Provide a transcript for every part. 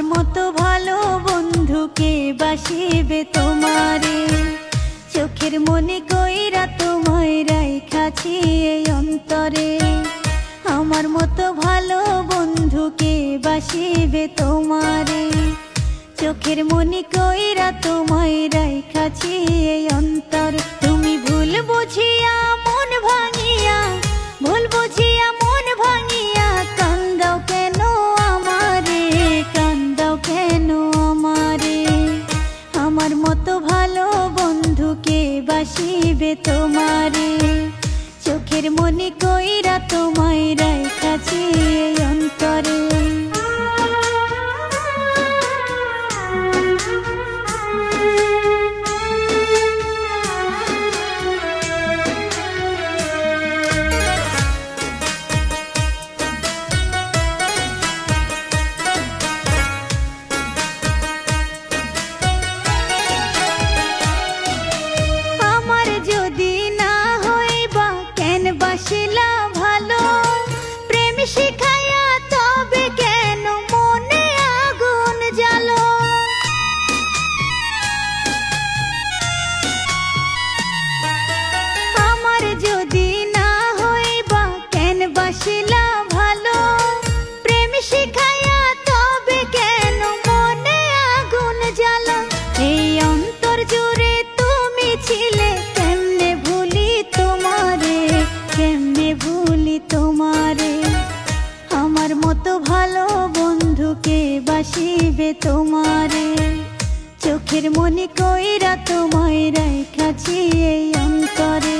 আমার মতো ভালো বন্ধুকে বাসিবে তোমারে। চোখের মনে কইরা তোমায় রাইখাছি এই অন্তরে। আমার মতো ভালো বন্ধুকে বাসিবে তোমারে। চোখের মনে কইরা তোমায় রাইখাছি এই অন্তর। তুমি ভুল বুঝিয়া তোমারে। চোখের মনে কইরা তোমায় রাইখাছি অন্তরে। তোমারে। চোখের মনে কইরা তোমায় রাইখাছি এই অন্তরে।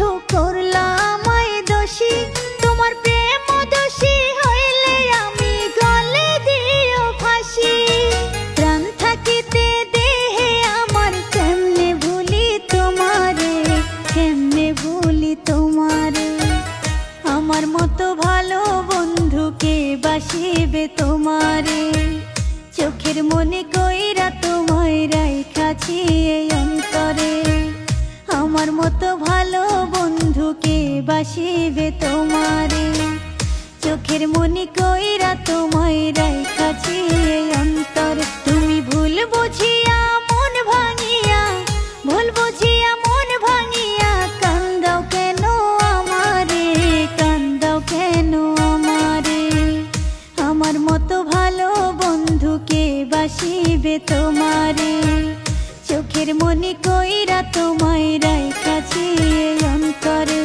বন্ধু করলাম দোষী। তোমার প্রেম দোষী হইলে আমি গলে দিও ফাঁসি। প্রাণ থাকিতে দেহে আমার কেমনে ভুলি তোমারে, কেমনে ভুলি তোমারে? আমার মতো ভালো বন্ধুকে বাসিবে তোমারে। চোখের মনে কইরা তোমায় রাইখাছি এই অন্তরে। আমার মতো ভালো বাসিবে তোমারে। চোখের মনে কইরা তোমায় রাইখাছি এই অন্তর। তুমি ভুল বুঝিয়া মন ভাঙিয়া, ভুল বুঝিয়া মন ভাঙিয়া কান্দাও কেন আমারে? কান্দাও কেন আমারে? আমার মতো ভালো বন্ধুকে বাসিবে তোমারে। চোখের মনে কইরা তোমায় রায় কাছে অন্তরে।